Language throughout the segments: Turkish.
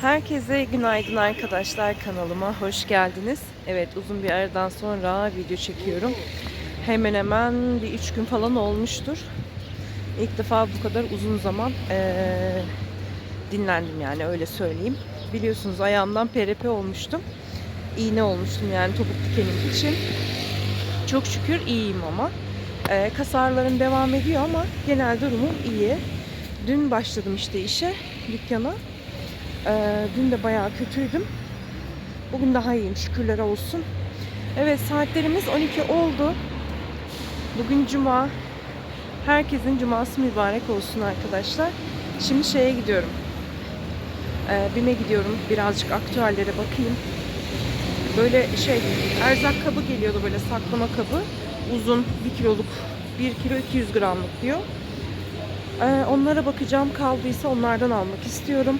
Herkese günaydın arkadaşlar kanalıma hoş geldiniz. Evet uzun bir aradan sonra video çekiyorum. Hemen hemen bir üç gün falan olmuştur. İlk defa bu kadar uzun zaman eee, dinlendim yani öyle söyleyeyim. Biliyorsunuz ayağımdan PRP olmuştum. İğne olmuştum yani topuk dikenim için. Çok şükür iyiyim ama. Eee kas ağrılarım devam ediyor ama genel durumum iyi. Dün başladım işte işe, dükkana. Ee, dün de bayağı kötüydüm. Bugün daha iyiyim şükürler olsun. Evet saatlerimiz 12 oldu. Bugün cuma. Herkesin cuması mübarek olsun arkadaşlar. Şimdi şeye gidiyorum. Ee, BİM'e gidiyorum. Birazcık aktüellere bakayım. Böyle şey erzak kabı geliyordu böyle saklama kabı. Uzun 1 kiloluk 1 kilo 200 gramlık diyor. Ee, onlara bakacağım kaldıysa onlardan almak istiyorum.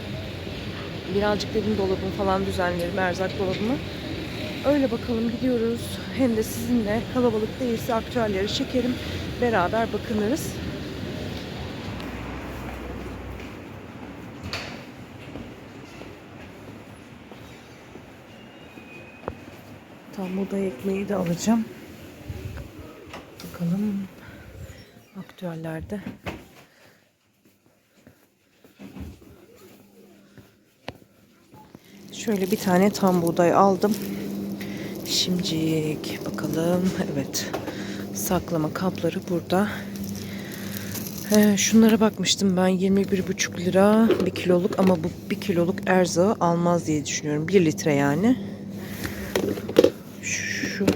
Birazcık dedim dolabımı falan düzenlerim, erzak dolabımı. Öyle bakalım gidiyoruz. Hem de sizinle kalabalık değilse aktüelleri çekerim. Beraber bakınırız. Tam buğday ekmeği de alacağım. Bakalım aktüellerde. Şöyle bir tane tam buğday aldım. Şimdilik bakalım. Evet. Saklama kapları burada. He, şunlara bakmıştım ben 21,5 lira bir kiloluk ama bu bir kiloluk erzağı almaz diye düşünüyorum. 1 litre yani. Şu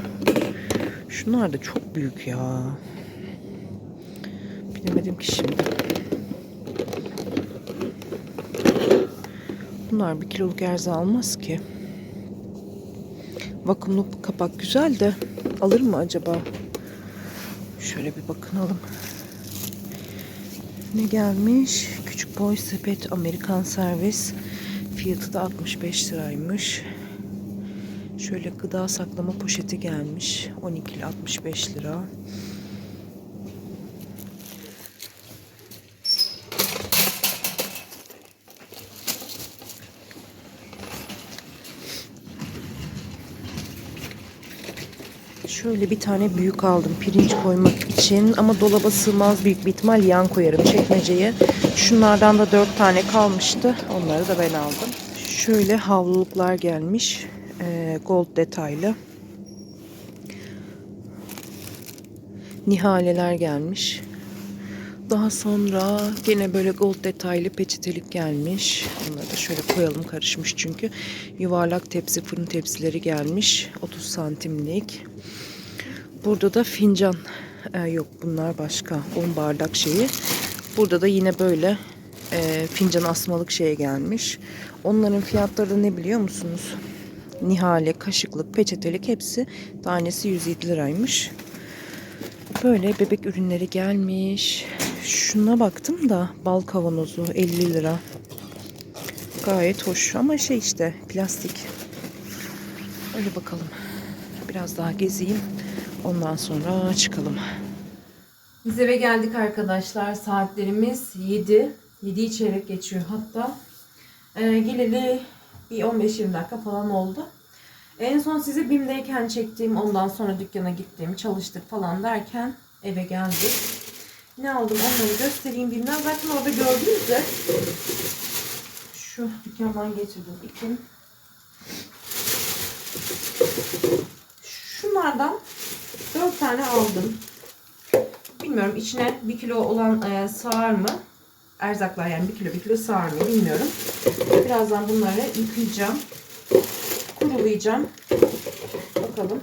şunlar da çok büyük ya. Bilemedim ki şimdi. Bunlar bir kiloluk erza almaz ki. Vakumlu kapak güzel de alır mı acaba? Şöyle bir bakınalım. Ne gelmiş? Küçük boy sepet Amerikan servis. Fiyatı da 65 liraymış. Şöyle gıda saklama poşeti gelmiş. 12 ile 65 lira. Şöyle bir tane büyük aldım pirinç koymak için ama dolaba sığmaz büyük bir ihtimal yan koyarım çekmeceye. Şunlardan da dört tane kalmıştı. Onları da ben aldım. Şöyle havluluklar gelmiş. Ee, gold detaylı. Nihaleler gelmiş. Daha sonra gene böyle gold detaylı peçetelik gelmiş. Onları da şöyle koyalım karışmış çünkü. Yuvarlak tepsi fırın tepsileri gelmiş. 30 santimlik. Burada da fincan. Ee, yok bunlar başka. 10 bardak şeyi. Burada da yine böyle e, fincan asmalık şeye gelmiş. Onların fiyatları ne biliyor musunuz? Nihale, kaşıklık, peçetelik hepsi tanesi 107 liraymış. Böyle bebek ürünleri gelmiş. Şuna baktım da bal kavanozu 50 lira. Gayet hoş ama şey işte plastik. Öyle bakalım. Biraz daha gezeyim. Ondan sonra çıkalım. Biz eve geldik arkadaşlar. Saatlerimiz 7. 7'yi çeyrek geçiyor hatta. Ee, geleli bir 15-20 dakika falan oldu. En son sizi BİM'deyken çektiğim, ondan sonra dükkana gittiğim, çalıştık falan derken eve geldik. Ne aldım onları göstereyim BİM'den. Zaten orada gördünüz de şu dükkandan getirdim ipim. Şunlardan 4 tane aldım. Bilmiyorum içine 1 kilo olan e, sığar mı? Erzaklar yani 1 kilo 1 kilo sığar mı bilmiyorum. Birazdan bunları yıkayacağım. Kurulayacağım. Bakalım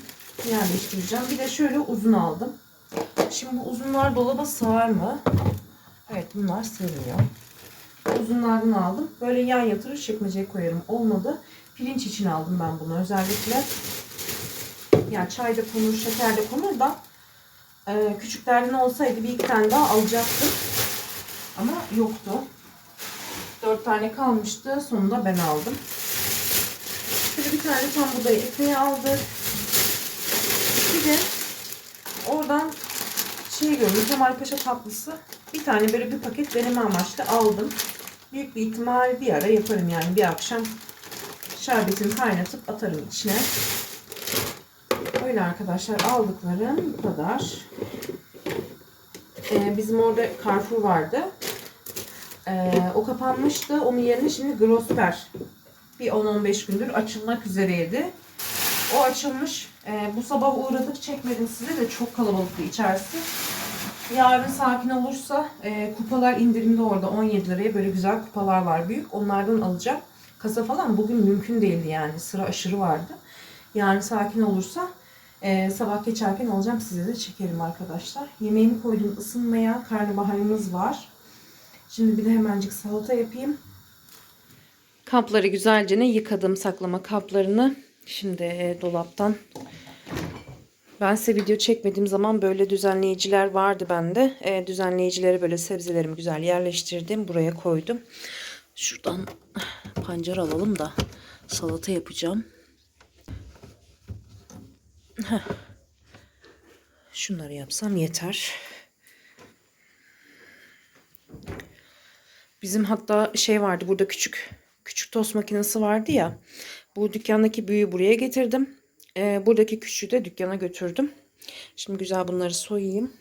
yerleştireceğim. Bir de şöyle uzun aldım. Şimdi bu uzunlar dolaba sığar mı? Evet bunlar sığmıyor. Uzunlardan aldım. Böyle yan yatırır çekmeceye koyarım. Olmadı. Pirinç için aldım ben bunu özellikle. Yani çay da konur, şeker de konur da e, küçüklerden olsaydı bir iki tane daha alacaktım. Ama yoktu. Dört tane kalmıştı. Sonunda ben aldım. Şöyle bir tane tam buğday ekmeği aldık. Bir de oradan şey gördüm. Kemalpaşa tatlısı. Bir tane böyle bir paket deneme amaçlı aldım. Büyük bir ihtimal bir ara yaparım yani bir akşam şerbetini kaynatıp atarım içine. Öyle arkadaşlar aldıklarım bu kadar. Ee, bizim orada Carrefour vardı. Ee, o kapanmıştı. Onun yerine şimdi Grosper bir 10-15 gündür açılmak üzereydi. O açılmış. Ee, bu sabah uğradık çekmedim size de çok kalabalıktı içerisi. Yarın sakin olursa e, kupalar indirimde orada 17 liraya böyle güzel kupalar var büyük. Onlardan alacağım. Kasa falan bugün mümkün değildi yani. Sıra aşırı vardı. Yarın sakin olursa e, sabah geçerken alacağım size de çekerim arkadaşlar. Yemeğimi koydum ısınmaya. Karnabaharımız var. Şimdi bir de hemencik salata yapayım. Kapları güzelce ne yıkadım saklama kaplarını. Şimdi e, dolaptan ben size video çekmediğim zaman böyle düzenleyiciler vardı bende. E, düzenleyicileri böyle sebzelerimi güzel yerleştirdim. Buraya koydum. Şuradan pancar alalım da salata yapacağım. Şunları yapsam yeter. Bizim hatta şey vardı burada küçük küçük tost makinesi vardı ya. Bu dükkandaki büyüğü buraya getirdim. Ee, buradaki küçüğü de dükkana götürdüm. Şimdi güzel bunları soyayım.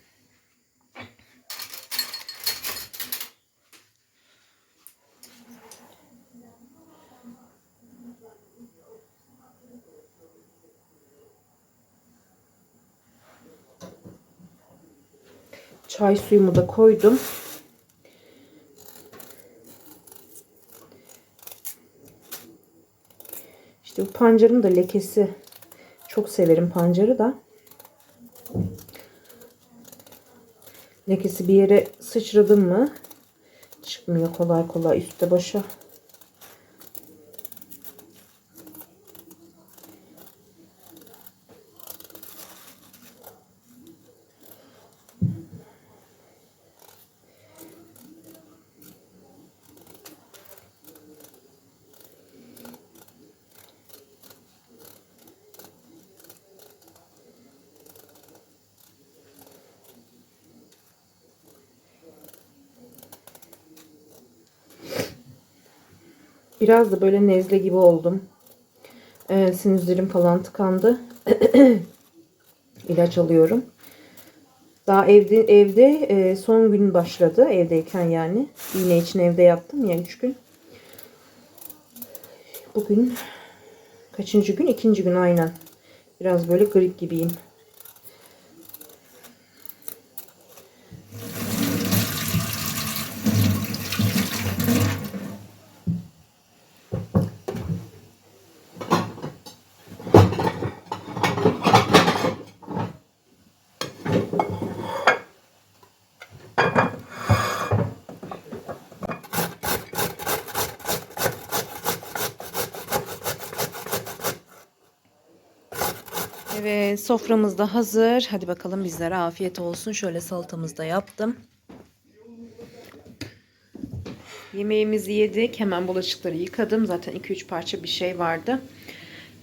Çay suyumu da koydum. İşte bu pancarın da lekesi. Çok severim pancarı da. Lekesi bir yere sıçradı mı çıkmıyor kolay kolay üstte başa. Biraz da böyle nezle gibi oldum. Ee, sinüzlerim falan tıkandı. İlaç alıyorum. Daha evde evde e, son gün başladı. Evdeyken yani. İğne için evde yaptım ya 3 gün. Bugün kaçıncı gün? İkinci gün aynen. Biraz böyle grip gibiyim. Soframız da hazır. Hadi bakalım bizlere afiyet olsun. Şöyle salatamızı da yaptım. Yemeğimizi yedik. Hemen bulaşıkları yıkadım. Zaten 2-3 parça bir şey vardı.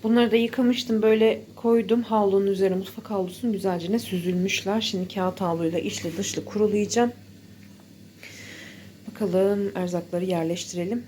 Bunları da yıkamıştım. Böyle koydum havlunun üzerine. Mutfak havlusunun güzelce süzülmüşler. Şimdi kağıt havluyla içli dışlı kurulayacağım. Bakalım erzakları yerleştirelim.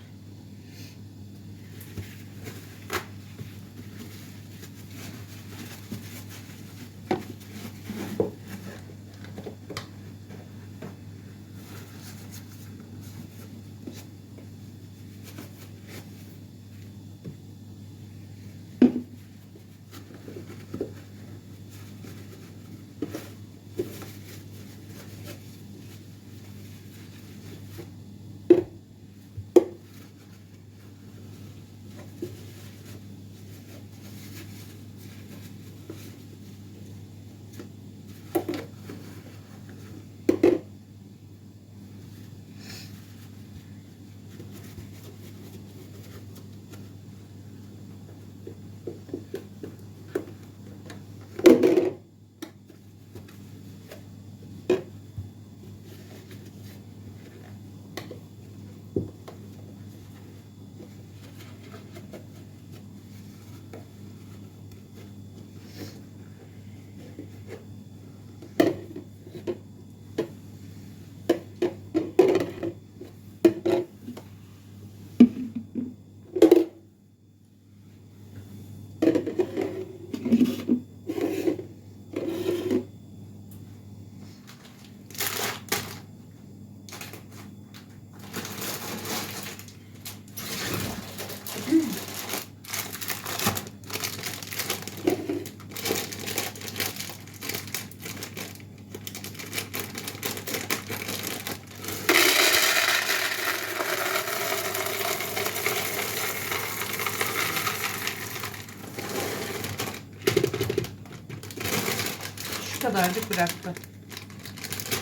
Kadarcık bıraktı.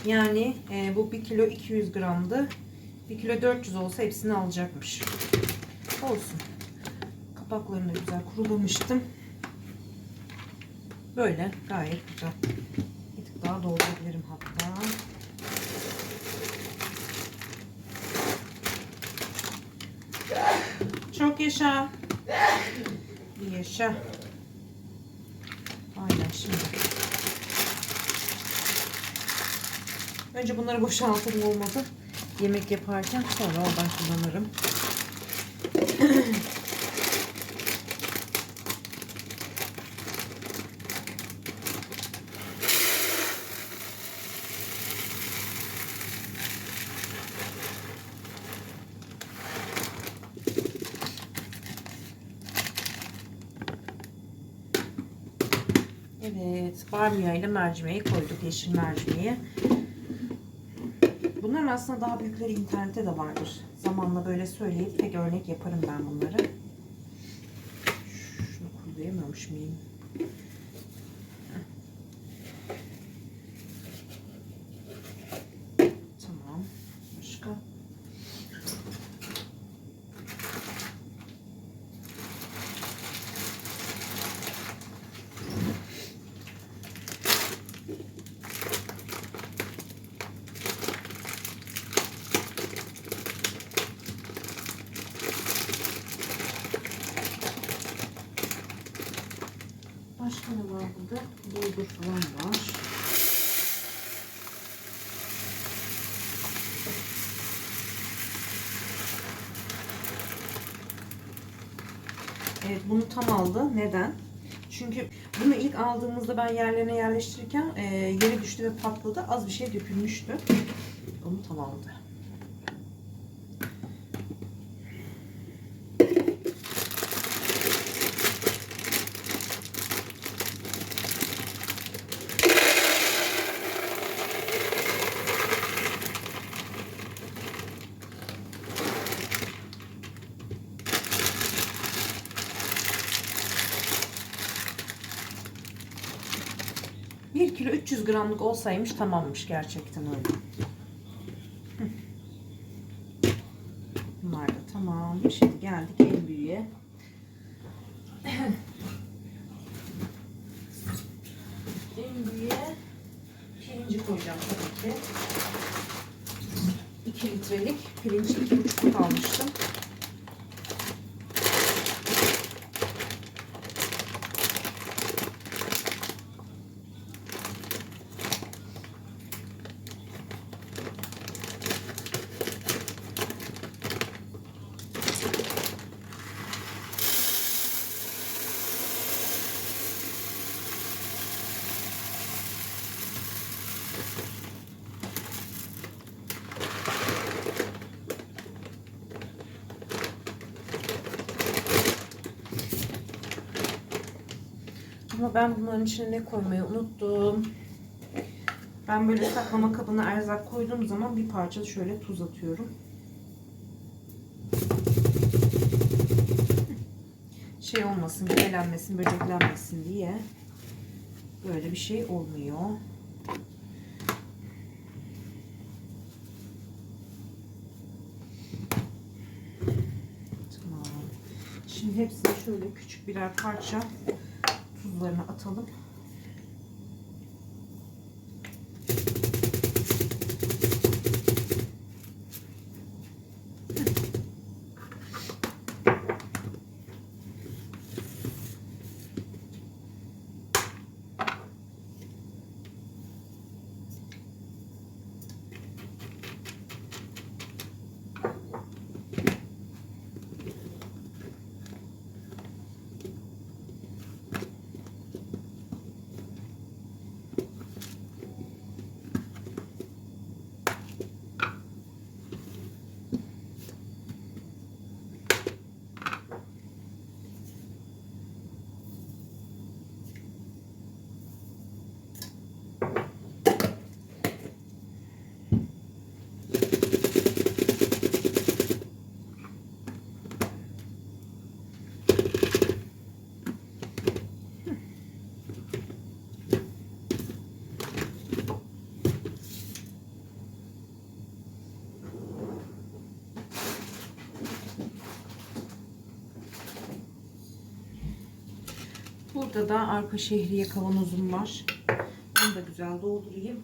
Yani e, bu 1 kilo 200 gramdı. 1 kilo 400 olsa hepsini alacakmış. Olsun. Kapaklarını da güzel kurulamıştım. Böyle gayet güzel. Bir tık daha doldurabilirim hatta. Çok yaşa. Yaşa. Aynen şimdi. Önce bunları boşaltırım olmadı. Yemek yaparken sonra oradan kullanırım. Evet, barmiya ile mercimeği koyduk, yeşil mercimeği. Bunların aslında daha büyükleri internette de vardır. Zamanla böyle söyleyip tek örnek yaparım ben bunları. Şunu kurulayamamış mıyım? Tamam. Başka? Başka ne var burada? Bulgur falan var. Evet bunu tam aldı. Neden? Çünkü bunu ilk aldığımızda ben yerlerine yerleştirirken e, yere düştü ve patladı. Az bir şey dökülmüştü. Onu tam aldı. Bir kilo 300 gramlık olsaymış tamammış gerçekten öyle. Bunlar da tamam. Şimdi geldik en büyüğe. en büyüğe pirinci koyacağım tabii ki. 2 litrelik pirinç 2,5 almıştım. Ama ben bunların içine ne koymayı unuttum. Ben böyle saklama kabına erzak koyduğum zaman bir parça şöyle tuz atıyorum. Şey olmasın, gelenmesin, böceklenmesin diye. Böyle bir şey olmuyor. Tamam. Şimdi hepsini şöyle küçük birer parça tuzlarını atalım. Burada da arka şehriye kavanozum var. Onu da güzel doldurayım.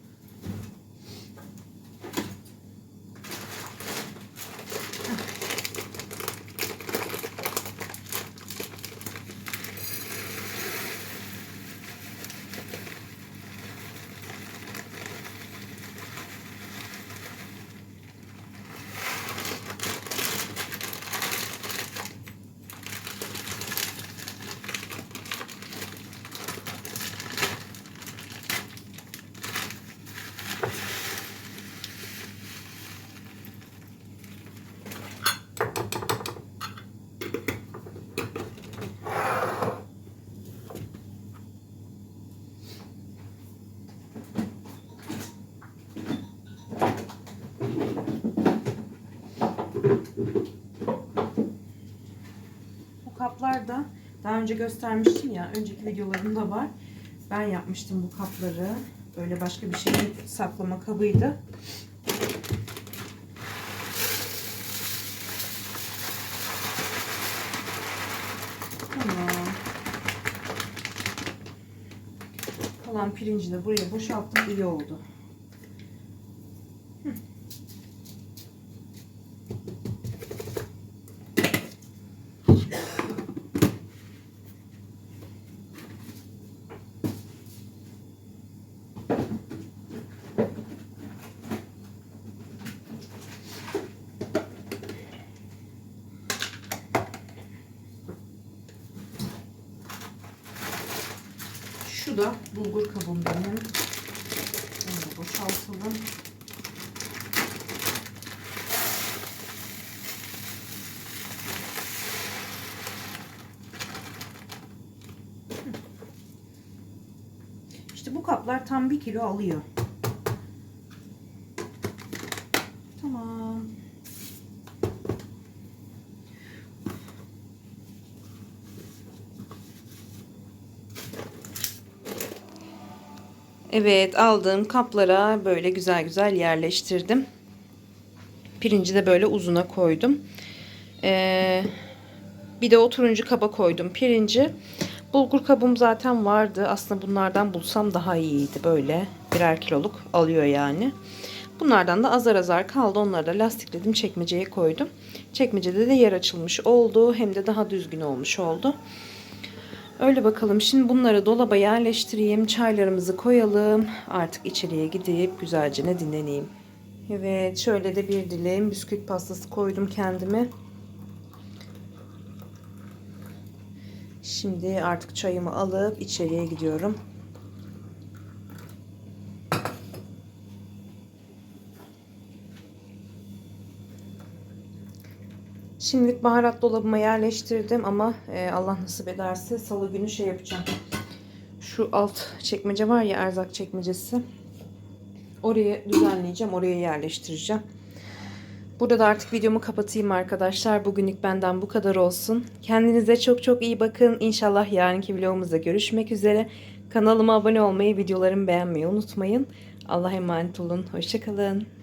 Da daha önce göstermiştim ya. Önceki videolarımda var. Ben yapmıştım bu kapları. Böyle başka bir şey saklama kabıydı. Tamam. Kalan pirinci de buraya boşalttım. iyi oldu. Hı. Şu da bulgur kabım benim. Onu da boşaltalım. İşte bu kaplar tam bir kilo alıyor. Tamam. Evet aldığım kaplara böyle güzel güzel yerleştirdim. Pirinci de böyle uzuna koydum. Ee, bir de o turuncu kaba koydum pirinci. Bulgur kabım zaten vardı. Aslında bunlardan bulsam daha iyiydi böyle. Birer kiloluk alıyor yani. Bunlardan da azar azar kaldı. Onları da lastikledim çekmeceye koydum. Çekmecede de yer açılmış oldu. Hem de daha düzgün olmuş oldu. Öyle bakalım. Şimdi bunları dolaba yerleştireyim. Çaylarımızı koyalım. Artık içeriye gidip güzelce ne dinleneyim. Evet şöyle de bir dilim bisküvit pastası koydum kendime. Şimdi artık çayımı alıp içeriye gidiyorum. Şimdilik baharat dolabıma yerleştirdim ama e, Allah nasip ederse salı günü şey yapacağım. Şu alt çekmece var ya erzak çekmecesi. Oraya düzenleyeceğim. Oraya yerleştireceğim. Burada da artık videomu kapatayım arkadaşlar. Bugünlük benden bu kadar olsun. Kendinize çok çok iyi bakın. İnşallah yarınki vlogumuzda görüşmek üzere. Kanalıma abone olmayı, videolarımı beğenmeyi unutmayın. Allah'a emanet olun. Hoşçakalın.